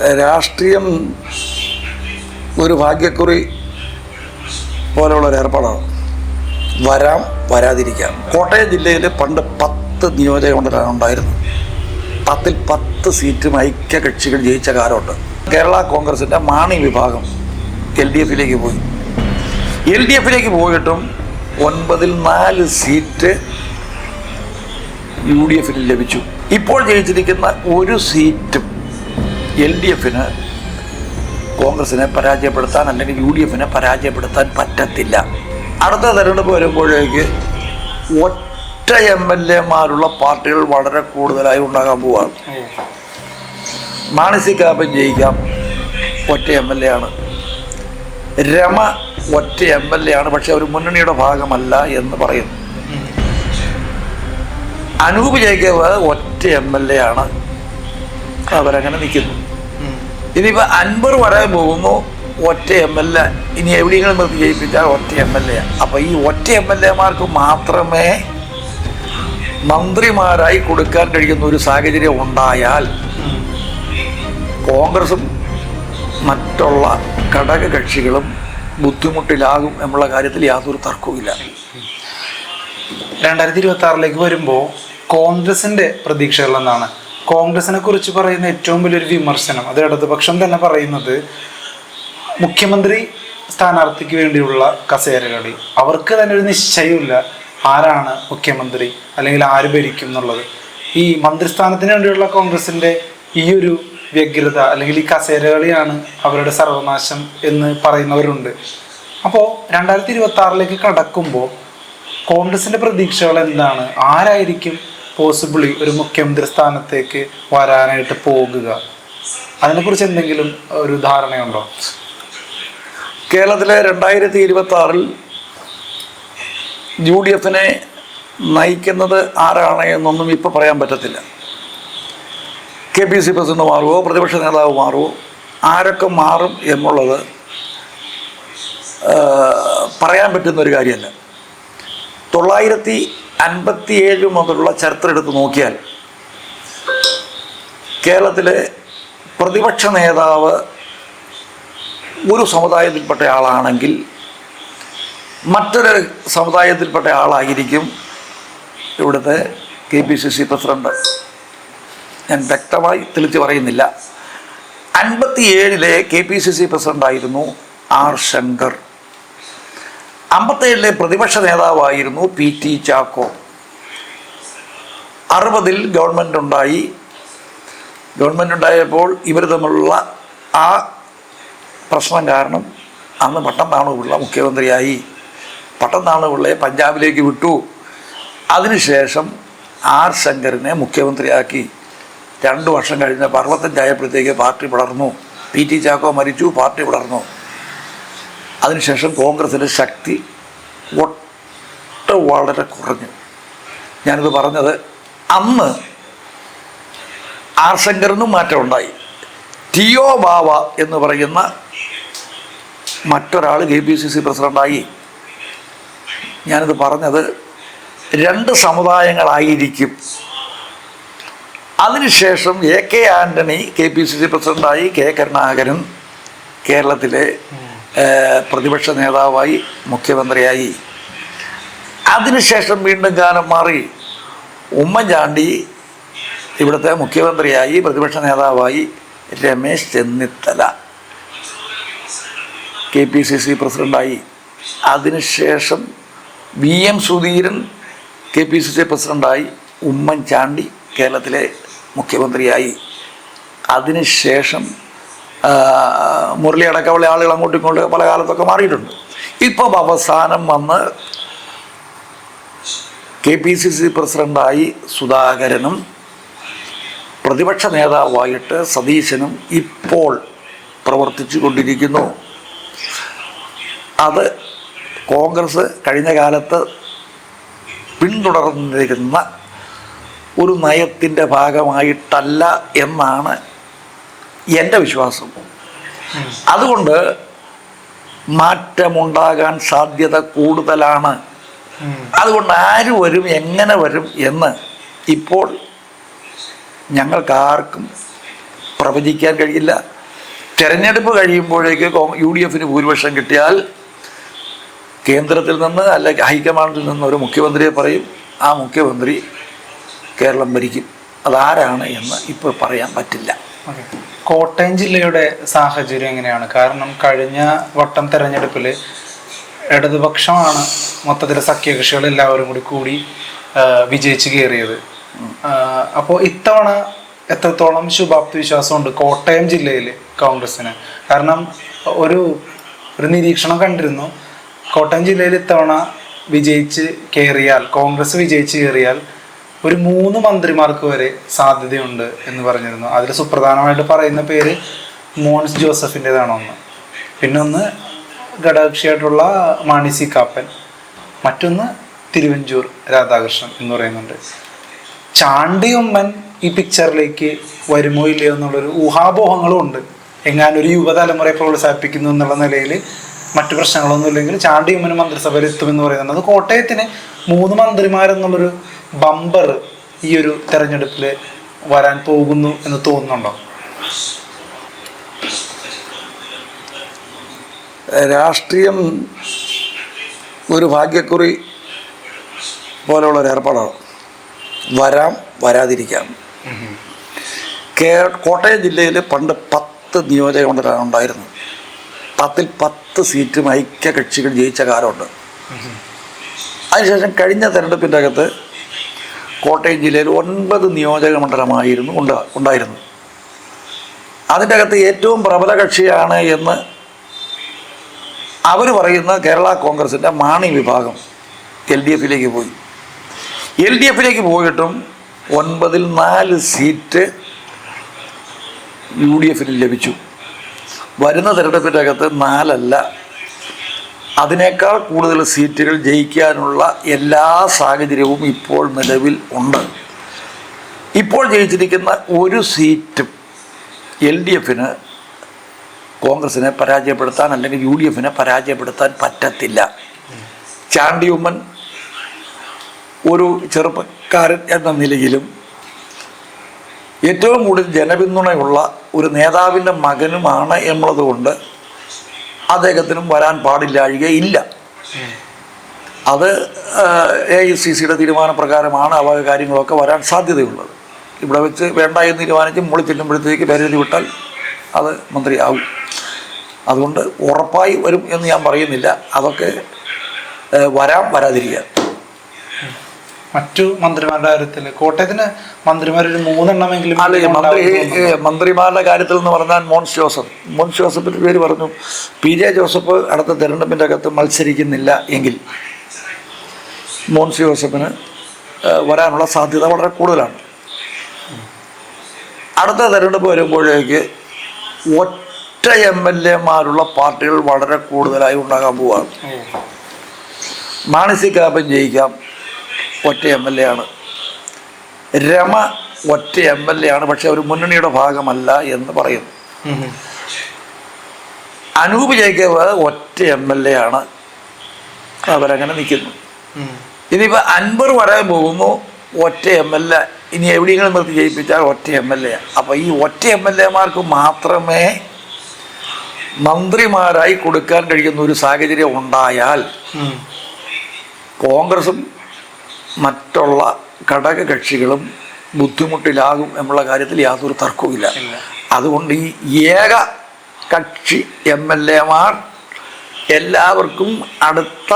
രാഷ്ട്രീയം ഒരു ഭാഗ്യക്കുറി പോലെയുള്ള ഒരു ഏർപ്പാടാണ്. വരാം വരാതിരിക്കാം. കോട്ടയം ജില്ലയിൽ പണ്ട് പത്ത് നിയോജക മണ്ഡലമാണ് ഉണ്ടായിരുന്നു പത്തിൽ പത്ത് സീറ്റും ഐക്യ കക്ഷികൾ ജയിച്ച കാലമുണ്ട്. കേരള കോൺഗ്രസിന്റെ മാണി വിഭാഗം എൽ ഡി എഫിലേക്ക് പോയി. എൽ ഡി എഫിലേക്ക് പോയിട്ടും ഒൻപതിൽ നാല് സീറ്റ് യു ഡി എഫിന് ലഭിച്ചു. ഇപ്പോൾ ജയിച്ചിരിക്കുന്ന ഒരു സീറ്റും എൽ ഡി എഫിന് കോൺഗ്രസിനെ പരാജയപ്പെടുത്താൻ അല്ലെങ്കിൽ യു ഡി എഫിനെ പരാജയപ്പെടുത്താൻ പറ്റത്തില്ല. അടുത്ത തെരഞ്ഞെടുപ്പ് വരുമ്പോഴേക്ക് ഒറ്റ എം എൽ എമാരുള്ള പാർട്ടികൾ വളരെ കൂടുതലായി ഉണ്ടാകാൻ പോവാണ്. മാണിസി കാപ്പൻ ജയിക്കാം ഒറ്റ എം എൽ എ ആണ്. രമ ഒറ്റ എം എൽ എ ആണ് പക്ഷെ ഒരു മുന്നണിയുടെ ഭാഗമല്ല എന്ന് പറയുന്നു. അനൂപ് ജയിക്കവ് ഒറ്റ എം എൽ എ ആണ് അവരങ്ങനെ നിൽക്കുന്നു ഇനിയിപ്പോൾ അൻപർ വരാൻ പോകുന്നു. ഒറ്റ എം എൽ എ. ഇനി എവിടെയെങ്കിലും നിർത്തി ജയിപ്പിച്ചാൽ ഒറ്റ എം എൽ എ. അപ്പോൾ ഈ ഒറ്റ എം എൽ എമാർക്ക് മാത്രമേ മന്ത്രിമാരായി കൊടുക്കാൻ കഴിയുന്ന ഒരു സാഹചര്യം ഉണ്ടായാൽ കോൺഗ്രസും മറ്റുള്ള ഘടക കക്ഷികളും ബുദ്ധിമുട്ടിലാകും എന്നുള്ള കാര്യത്തിൽ യാതൊരു തർക്കവുമില്ല. രണ്ടായിരത്തി ഇരുപത്തി ആറിലേക്ക് വരുമ്പോൾ കോൺഗ്രസിന്റെ പ്രതീക്ഷകൾ എന്നാണ് കോൺഗ്രസിനെ കുറിച്ച് പറയുന്ന ഏറ്റവും വലിയൊരു വിമർശനം അത് ഇടതുപക്ഷം തന്നെ പറയുന്നത് മുഖ്യമന്ത്രി സ്ഥാനാർത്ഥിക്ക് വേണ്ടിയുള്ള കസേരകളി അവർക്ക് തന്നെ ഒരു നിശ്ചയമില്ല ആരാണ് മുഖ്യമന്ത്രി അല്ലെങ്കിൽ ആര് ഭരിക്കും എന്നുള്ളത്. ഈ മന്ത്രിസ്ഥാനത്തിന് വേണ്ടിയുള്ള കോൺഗ്രസിന്റെ ഈ ഒരു വ്യഗ്രത അല്ലെങ്കിൽ ഈ കസേരകളിയാണ് അവരുടെ സർവനാശം എന്ന് പറയുന്നവരുണ്ട്. അപ്പോൾ രണ്ടായിരത്തി ഇരുപത്തി ആറിലേക്ക് കടക്കുമ്പോൾ കോൺഗ്രസിന്റെ പ്രതീക്ഷകൾ എന്താണ്? ആരായിരിക്കും പോസിബിളി ഒരു മുഖ്യമന്ത്രി സ്ഥാനത്തേക്ക് വരാനായിട്ട് പോകുക. അതിനെക്കുറിച്ച് എന്തെങ്കിലും ഒരു ധാരണയുണ്ടോ? കേരളത്തിലെ രണ്ടായിരത്തി ഇരുപത്തി ആറിൽ യു ഡി എഫിനെ നയിക്കുന്നത് ആരാണ് എന്നൊന്നും ഇപ്പോൾ പറയാൻ പറ്റത്തില്ല. കെ പി സി പ്രസിഡന്റ് മാറുമോ പ്രതിപക്ഷ നേതാവ് മാറുമോ ആരൊക്കെ മാറും എന്നുള്ളത് പറയാൻ പറ്റുന്ന ഒരു കാര്യമല്ല. തൊള്ളായിരത്തി അൻപത്തിയേഴ് മുതലുള്ള ചരിത്രം എടുത്ത് നോക്കിയാൽ കേരളത്തിലെ പ്രതിപക്ഷ നേതാവ് ഒരു സമുദായത്തിൽപ്പെട്ട ആളാണെങ്കിൽ മറ്റൊരു സമുദായത്തിൽപ്പെട്ട ആളായിരിക്കും ഇവിടുത്തെ K P C C president. ഞാൻ വ്യക്തമായി തെളിച്ച് പറയുന്നില്ല. അൻപത്തിയേഴിലെ കെ പി സി സി പ്രസിഡന്റായിരുന്നു ആർ ശങ്കർ. അമ്പത്തേഴിലെ പ്രതിപക്ഷ നേതാവായിരുന്നു പി ടി ചാക്കോ. അറുപതിൽ ഗവൺമെന്റ് ഉണ്ടായി ഗവൺമെന്റ് ഉണ്ടായപ്പോൾ ഇവർ തമ്മിലുള്ള ആ പ്രശ്നം കാരണം അന്ന് പട്ടം താണുപിള്ള മുഖ്യമന്ത്രിയായി. പട്ടം താണുപിള്ളയെ പഞ്ചാബിലേക്ക് വിട്ടു. അതിനുശേഷം ആർ ശങ്കറിനെ മുഖ്യമന്ത്രിയാക്കി. രണ്ടു വർഷം കഴിഞ്ഞ് അറുപത്തഞ്ചായപ്പോഴത്തേക്ക് പാർട്ടി വളർന്നു പി ടി ചാക്കോ മരിച്ചു പാർട്ടി പിളർന്നു. അതിനുശേഷം കോൺഗ്രസിന്റെ ശക്തി ഒട്ട വളരെ കുറഞ്ഞു. ഞാനിത് പറഞ്ഞത് അന്ന് ആർ ശങ്കറിനും മാറ്റം ഉണ്ടായി. ടിയോ ബാവ എന്ന് പറയുന്ന മറ്റൊരാൾ കെ പി സി സി പ്രസിഡന്റായി ഞാനിത് പറഞ്ഞത് രണ്ട് സമുദായങ്ങളായിരിക്കും. അതിനുശേഷം A K Antony K P C C പ്രസിഡന്റായി കെ കരുണാകരൻ കേരളത്തിലെ പ്രതിപക്ഷ നേതാവായി മുഖ്യമന്ത്രിയായി. അതിനുശേഷം വീണ്ടും കാലം മാറി ഉമ്മൻചാണ്ടി ഇവിടുത്തെ മുഖ്യമന്ത്രിയായി പ്രതിപക്ഷ നേതാവായി Ramesh Chennithala. K P C C പ്രസിഡന്റായി അതിനുശേഷം V M Sudheeran K P C C പ്രസിഡന്റായി ഉമ്മൻചാണ്ടി കേരളത്തിലെ മുഖ്യമന്ത്രിയായി. അതിനുശേഷം മുരളി അടക്കമുള്ള ആളുകൾ അങ്ങോട്ടും ഇങ്ങോട്ടും പല കാലത്തൊക്കെ മാറിയിട്ടുണ്ട്. ഇപ്പം അവസാനം വന്ന് കെ പി സി സി പ്രസിഡന്റായി സുധാകരനും പ്രതിപക്ഷ നേതാവായിട്ട് സതീശനും ഇപ്പോൾ പ്രവർത്തിച്ചു കൊണ്ടിരിക്കുന്നു. അത് കോൺഗ്രസ് കഴിഞ്ഞ കാലത്ത് പിന്തുടർന്നിരുന്ന ഒരു നയത്തിന്റെ ഭാഗമായിട്ടല്ല എന്നാണ് എന്റെ വിശ്വാസം. അതുകൊണ്ട് മാറ്റമുണ്ടാകാൻ സാധ്യത കൂടുതലാണ്. അതുകൊണ്ട് ആര് വരും എങ്ങനെ വരും എന്ന് ഇപ്പോൾ ഞങ്ങൾക്കാർക്കും പ്രവചിക്കാൻ കഴിയില്ല. തിരഞ്ഞെടുപ്പ് കഴിയുമ്പോഴേക്ക് യു ഡി എഫിന് ഭൂരിപക്ഷം കിട്ടിയാൽ കേന്ദ്രത്തിൽ നിന്ന് അല്ലെങ്കിൽ ഹൈക്കമാൻഡിൽ നിന്ന് ഒരു മുഖ്യമന്ത്രിയെ പറയും ആ മുഖ്യമന്ത്രി കേരളം ഭരിക്കും. അതാരാണ് എന്ന് ഇപ്പോൾ പറയാൻ പറ്റില്ല. കോട്ടയം ജില്ലയുടെ സാഹചര്യം എങ്ങനെയാണ്? കാരണം കഴിഞ്ഞ വട്ടം തെരഞ്ഞെടുപ്പിൽ ഇടതുപക്ഷമാണ് മൊത്തത്തിലെ സഖ്യകക്ഷികൾ എല്ലാവരും കൂടി കൂടി വിജയിച്ച് കയറിയത്. അപ്പോൾ ഇത്തവണ എത്രത്തോളം ശുഭാപ്തി വിശ്വാസമുണ്ട് കോട്ടയം ജില്ലയിൽ കോൺഗ്രസിന് കാരണം ഒരു ഒരു നിരീക്ഷണം കണ്ടിരുന്നു. കോട്ടയം ജില്ലയിൽ ഇത്തവണ വിജയിച്ച് കയറിയാൽ കോൺഗ്രസ് വിജയിച്ച് കയറിയാൽ ഒരു മൂന്ന് മന്ത്രിമാർക്ക് വരെ സാധ്യതയുണ്ട് എന്ന് പറഞ്ഞിരുന്നു. അതിൽ സുപ്രധാനമായിട്ട് പറയുന്ന പേര് മോൻസ് ജോസഫിന്റെതാണ് ഒന്ന് പിന്നെ ഒന്ന് ഘടകകക്ഷിയായിട്ടുള്ള മാണി സി കാപ്പൻ. മറ്റൊന്ന് തിരുവഞ്ചൂർ രാധാകൃഷ്ണൻ എന്ന് പറയുന്നുണ്ട്. ചാണ്ടിയമ്മൻ ഈ പിക്ചറിലേക്ക് വരുമോ ഇല്ലയോ എന്നുള്ളൊരു ഊഹാപോഹങ്ങളും ഉണ്ട്. എങ്ങാനും ഒരു യുവതലമുറയെ പ്രോത്സാഹിപ്പിക്കുന്നു എന്നുള്ള നിലയിൽ മറ്റു പ്രശ്നങ്ങളൊന്നും ഇല്ലെങ്കിൽ ചാണ്ടി മന്ത്രിസഭയിൽ എത്തുമെന്ന് പറയുന്നുണ്ട്. അത് കോട്ടയത്തിന് മൂന്ന് മന്ത്രിമാരെന്നുള്ളൊരു ബമ്പർ ഈ ഒരു തെരഞ്ഞെടുപ്പിൽ വരാൻ പോകുന്നു എന്ന് തോന്നുന്നുണ്ടോ? രാഷ്ട്രീയം ഒരു ഭാഗ്യക്കുറി പോലെയുള്ള ഒരു ഏർപ്പാടാണ്. വരാം വരാതിരിക്കാം. കേ കോട്ടയം ജില്ലയിൽ പണ്ട് പത്ത് നിയോജക മണ്ഡലമാണ് ഉണ്ടായിരുന്നു പത്തിൽ പത്ത് സീറ്റും ഐക്യ കക്ഷികൾ ജയിച്ച കാലമുണ്ട്. അതിനുശേഷം കഴിഞ്ഞ തെരഞ്ഞെടുപ്പിന്റെ അകത്ത് കോട്ടയം ജില്ലയിൽ ഒൻപത് നിയോജക മണ്ഡലമായിരുന്നു ഉണ്ട് ഉണ്ടായിരുന്നു അതിന്റെ അകത്ത് ഏറ്റവും പ്രബല കക്ഷിയാണ് എന്ന് അവർ പറയുന്ന കേരള കോൺഗ്രസിന്റെ മാണി വിഭാഗം എൽ ഡി എഫിലേക്ക് പോയി. എൽ ഡി എഫിലേക്ക് പോയിട്ടും ഒൻപതിൽ നാല് സീറ്റ് യു ഡി എഫിന് ലഭിച്ചു. വരുന്ന തിരഞ്ഞെടുപ്പിന്റെ അകത്ത് നാലല്ല അതിനേക്കാൾ കൂടുതൽ സീറ്റുകൾ ജയിക്കാനുള്ള എല്ലാ സാഹചര്യവും ഇപ്പോൾ നിലവിൽ ഉണ്ട്. ഇപ്പോൾ ജയിച്ചിരിക്കുന്ന ഒരു സീറ്റും എൽ ഡി എഫിന് കോൺഗ്രസിനെ പരാജയപ്പെടുത്താൻ അല്ലെങ്കിൽ യു ഡി എഫിനെ പരാജയപ്പെടുത്താൻ പറ്റത്തില്ല. ചാണ്ടി ഉമ്മൻ ഒരു ചെറുപ്പക്കാരൻ എന്ന നിലയിലും ഏറ്റവും കൂടുതൽ ജനപിന്തുണയുള്ള ഒരു നേതാവിന്റെ മകനുമാണ് എന്നുള്ളതുകൊണ്ട് അദ്ദേഹത്തിനും വരാൻ പാടില്ലാഴികയില്ല അത് എ ഐ സി സിയുടെ തീരുമാനപ്രകാരമാണ് അവ കാര്യങ്ങളൊക്കെ വരാൻ സാധ്യതയുള്ളത്. ഇവിടെ വെച്ച് വേണ്ട എന്ന് തീരുമാനിച്ച് മുകളിൽ ചെല്ലുമ്പോഴത്തേക്ക് പേരെഴുതി വിട്ടാൽ അത് മന്ത്രിയാവും അതുകൊണ്ട് ഉറപ്പായി വരും എന്ന് ഞാൻ പറയുന്നില്ല. അതൊക്കെ വരാം വരാതിരിക്കാം മറ്റു മന്ത്രിമാരുടെ കാര്യത്തിൽ കോട്ടയത്തിന് മന്ത്രിമാരൊരു മൂന്നെണ്ണമെങ്കിലും അല്ല മന്ത്രി മന്ത്രിമാരുടെ കാര്യത്തിൽ എന്ന് പറഞ്ഞാൽ മോൻസ് ജോസഫ്. മോൻസ് ജോസഫിന്റെ പേര് പറഞ്ഞു. പി ജെ ജോസഫ് അടുത്ത തെരഞ്ഞെടുപ്പിന്റെ അകത്ത് മത്സരിക്കുന്നില്ല എങ്കിൽ മോൻസ് ജോസഫിന് വരാനുള്ള സാധ്യത വളരെ കൂടുതലാണ്. അടുത്ത തെരഞ്ഞെടുപ്പ് വരുമ്പോഴേക്ക് ഒറ്റ എം എൽ എമാരുള്ള പാർട്ടികൾ വളരെ കൂടുതലായി ഉണ്ടാകാൻ പോവുകയാണ് മാണസി കാപ്പൻ ജയിക്കാം. ഒറ്റ എം എൽ എ ആണ്. രമ ഒറ്റ എം എൽ എ ആണ് പക്ഷെ ഒരു മുന്നണിയുടെ ഭാഗമല്ല എന്ന് പറയുന്നു. അനൂപ് ജേക്കബ് ഒറ്റ എം എൽ എ ആണ്. അവരങ്ങനെ നിൽക്കുന്നു. ഇനിയിപ്പോൾ അൻപർ വരാൻ പോകുന്നു. ഒറ്റ എം എൽ എ ഇനി എവിടെയെങ്കിലും നിർത്തി ജയിപ്പിച്ചാൽ ഒറ്റ എം എൽ എ അപ്പോൾ ഈ ഒറ്റ എം എൽ എമാർക്ക് മാത്രമേ മന്ത്രിമാരായി കൊടുക്കാൻ കഴിയുന്ന ഒരു സാഹചര്യം ഉണ്ടായാൽ കോൺഗ്രസും മറ്റുള്ള ഘടക കക്ഷികളും ബുദ്ധിമുട്ടിലാകും എന്നുള്ള കാര്യത്തിൽ യാതൊരു തർക്കവുമില്ല. അതുകൊണ്ട് ഈ ഏക കക്ഷി എം എൽ എമാർ എല്ലാവർക്കും അടുത്ത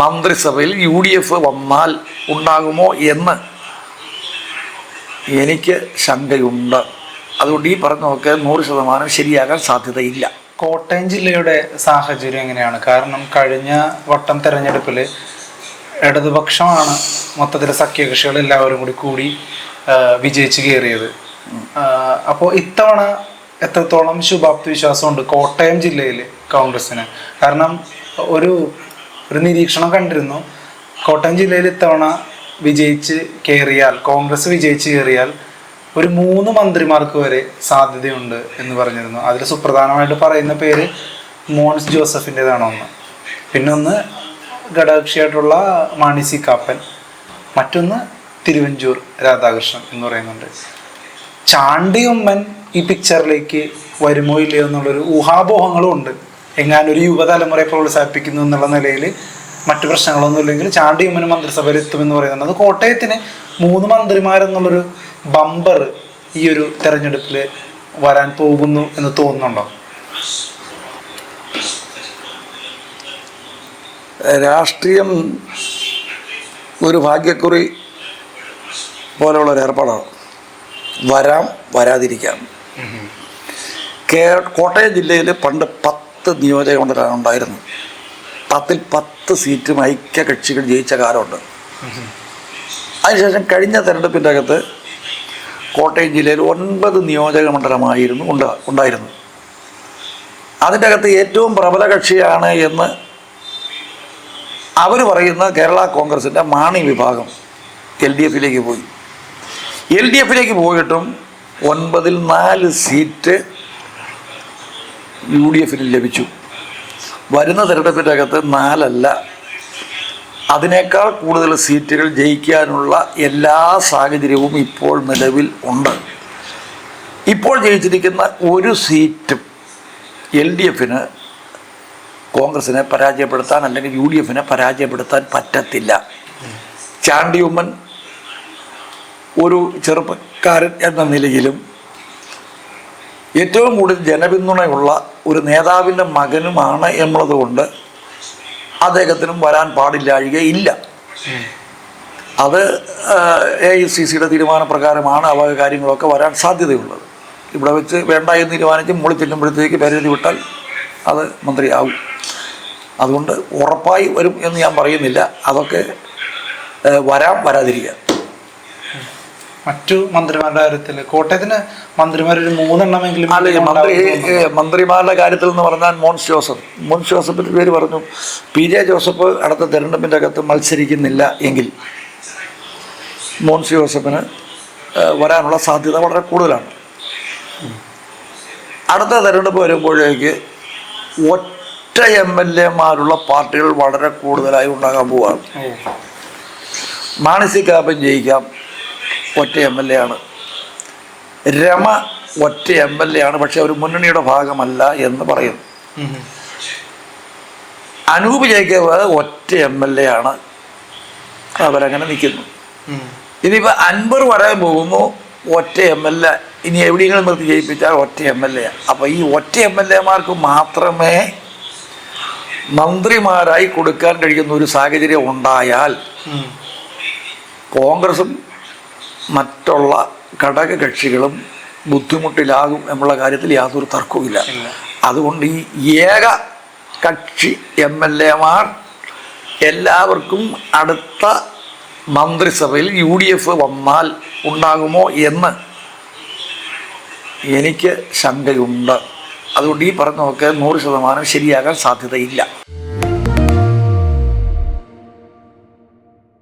മന്ത്രിസഭയിൽ യു ഡി എഫ് വന്നാൽ ഉണ്ടാകുമോ എന്ന് എനിക്ക് ശങ്കയുണ്ട്. അതുകൊണ്ട് ഈ പറഞ്ഞതൊക്കെ നൂറ് ശതമാനം ശരിയാകാൻ സാധ്യതയില്ല. കോട്ടയം ജില്ലയുടെ സാഹചര്യം എങ്ങനെയാണ്? കാരണം കഴിഞ്ഞ വട്ടം തെരഞ്ഞെടുപ്പിൽ ഇടതുപക്ഷമാണ് മൊത്തത്തിൽ സഖ്യകക്ഷികൾ എല്ലാവരും കൂടി കൂടി വിജയിച്ച് കയറിയത് അപ്പോൾ ഇത്തവണ എത്രത്തോളം ശുഭാപ്തി വിശ്വാസമുണ്ട് കോട്ടയം ജില്ലയിൽ കോൺഗ്രസിന് കാരണം ഒരു ഒരു നിരീക്ഷണം കണ്ടിരുന്നു കോട്ടയം ജില്ലയിൽ ഇത്തവണ വിജയിച്ച് കയറിയാൽ കോൺഗ്രസ് വിജയിച്ച് കയറിയാൽ ഒരു മൂന്ന് മന്ത്രിമാർക്ക് വരെ സാധ്യതയുണ്ട് എന്ന് പറഞ്ഞിരുന്നു. അതിൽ സുപ്രധാനമായിട്ട് പറയുന്ന പേര് മോൻസ് ജോസഫിന്റെതാണോ ഒന്ന് പിന്നെ ഒന്ന് ഘടകകക്ഷിയായിട്ടുള്ള മാണി സി കാപ്പൻ മറ്റൊന്ന് തിരുവഞ്ചൂർ രാധാകൃഷ്ണൻ എന്ന് പറയുന്നുണ്ട്. ചാണ്ടി ഉമ്മൻ ഈ പിക്ചറിലേക്ക് വരുമോ ഇല്ലയോ എന്നുള്ളൊരു ഊഹാപോഹങ്ങളും ഉണ്ട്. എങ്ങാനും ഒരു യുവതലമുറയെ പ്രോത്സാഹിപ്പിക്കുന്നു എന്നുള്ള നിലയിൽ മറ്റു പ്രശ്നങ്ങളൊന്നും ഇല്ലെങ്കിൽ ചാണ്ടി ഉമ്മൻ മന്ത്രിസഭയിൽ എത്തുമെന്ന് പറയുന്നുണ്ട്. അത് കോട്ടയത്തിന് മൂന്ന് മന്ത്രിമാരെന്നുള്ളൊരു ബമ്പർ ഈ ഒരു തെരഞ്ഞെടുപ്പിൽ വരാൻ പോകുന്നു എന്ന് തോന്നുന്നുണ്ടോ? രാഷ്ട്രീയം ഒരു ഭാഗ്യക്കുറി പോലെയുള്ള ഒരു ഏർപ്പാടാണ് വരാം വരാതിരിക്കാം. കേ കോട്ടയം ജില്ലയിൽ പണ്ട് പത്ത് നിയോജക മണ്ഡലമാണ് ഉണ്ടായിരുന്നു. പത്തിൽ പത്ത് സീറ്റും ഐക്യ കക്ഷികൾ ജയിച്ച കാലമുണ്ട്. അതിനുശേഷം കഴിഞ്ഞ തെരഞ്ഞെടുപ്പിന്റെ അകത്ത് കോട്ടയം ജില്ലയിൽ ഒൻപത് നിയോജക മണ്ഡലമായിരുന്നു ഉണ്ടായിരുന്നു അതിന്റെ അകത്ത് ഏറ്റവും പ്രബല കക്ഷിയാണ് എന്ന് അവർ പറയുന്ന കേരള കോൺഗ്രസിന്റെ മാണി വിഭാഗം എൽ ഡി എഫിലേക്ക് പോയി. എൽ ഡി എഫിലേക്ക് പോയിട്ടും ഒൻപതിൽ നാല് സീറ്റ് യു ഡി എഫിന് ലഭിച്ചു. വരുന്ന തെരഞ്ഞെടുപ്പിന്റെ അകത്ത് നാലല്ല. അതിനേക്കാൾ കൂടുതൽ സീറ്റുകൾ ജയിക്കാനുള്ള എല്ലാ സാഹചര്യവും ഇപ്പോൾ നിലവിൽ ഉണ്ട്. ഇപ്പോൾ ജയിച്ചിരിക്കുന്ന ഒരു സീറ്റും എൽ ഡി എഫിന് കോൺഗ്രസിനെ പരാജയപ്പെടുത്താൻ അല്ലെങ്കിൽ യു ഡി എഫിനെ പരാജയപ്പെടുത്താൻ പറ്റത്തില്ല. ചാണ്ടി ഉമ്മൻ ഒരു ചെറുപ്പക്കാരൻ എന്ന നിലയിലും ഏറ്റവും കൂടുതൽ ജനപിന്തുണയുള്ള ഒരു നേതാവിന്റെ മകനുമാണ് എന്നുള്ളതുകൊണ്ട് അദ്ദേഹത്തിനും വരാൻ പാടില്ലാഴികയില്ല അത് എ ഐ സി സിയുടെ തീരുമാനപ്രകാരമാണ് അവ കാര്യങ്ങളൊക്കെ വരാൻ സാധ്യതയുള്ളത്. ഇവിടെ വെച്ച് വേണ്ട എന്ന് തീരുമാനിച്ച് മുകളിൽ ചെല്ലുമ്പോഴത്തേക്ക് പരിധി വിട്ടാൽ അത് മന്ത്രിയാവും അതുകൊണ്ട് ഉറപ്പായി വരും എന്ന് ഞാൻ പറയുന്നില്ല. അതൊക്കെ വരാം വരാതിരിക്കാം. മറ്റു മന്ത്രിമാരുടെ കാര്യത്തിൽ കോട്ടയത്തിന് മന്ത്രിമാർ ഒരു മൂന്നെണ്ണമെങ്കിലും അല്ല മന്ത്രി മന്ത്രിമാരുടെ കാര്യത്തിൽ എന്ന് പറഞ്ഞാൽ മോൻസ് ജോസഫ്. മോൻസ് ജോസഫിന്റെ പേര് പറഞ്ഞു. പി ജെ ജോസഫ് അടുത്ത തെരഞ്ഞെടുപ്പിന്റെ അകത്ത് മത്സരിക്കുന്നില്ല എങ്കിൽ മോൻസ് ജോസഫിന് വരാനുള്ള സാധ്യത വളരെ കൂടുതലാണ്. അടുത്ത തെരഞ്ഞെടുപ്പ് വരുമ്പോഴേക്ക് ഒറ്റ എം എൽ എമാരുള്ള പാർട്ടികൾ വളരെ കൂടുതലായി ഉണ്ടാകാൻ പോവാണ് മാണിസി കാപ്പൻ ജയിക്കാം ഒറ്റ എം എൽ എ ആണ് രമ ഒറ്റ എം എൽ എ ആണ് പക്ഷെ ഒരു മുന്നണിയുടെ ഭാഗമല്ല എന്ന് പറയുന്നു. അനൂപ് ജയിക്കവ് ഒറ്റ എം എൽ എ ആണ് അവരങ്ങനെ നിൽക്കുന്നു. ഇനിയിപ്പോൾ അൻപർ വരാൻ പോകുന്നു ഒറ്റ എം എൽ എ ഇനി എവിടെയെങ്കിലും നിർത്തി ജയിപ്പിച്ചാൽ ഒറ്റ എം എൽ എ അപ്പോൾ ഈ ഒറ്റ എം എൽ എമാർക്ക് മാത്രമേ മന്ത്രിമാരായി കൊടുക്കാൻ കഴിയുന്ന ഒരു സാഹചര്യം ഉണ്ടായാൽ കോൺഗ്രസും മറ്റുള്ള ഘടക കക്ഷികളും ബുദ്ധിമുട്ടിലാകും എന്നുള്ള കാര്യത്തിൽ യാതൊരു തർക്കവുമില്ല. അതുകൊണ്ട് ഈ ഏക കക്ഷി എം എൽ എമാർ എല്ലാവർക്കും അടുത്ത മന്ത്രിസഭയിൽ യു ഡി എഫ് വന്നാൽ ഉണ്ടാകുമോ എന്ന് എനിക്ക് ശങ്കയുണ്ട്. അതുകൊണ്ട് ഈ പറഞ്ഞതൊക്കെ നൂറ് ശതമാനം ശരിയാകാൻ സാധ്യതയില്ല.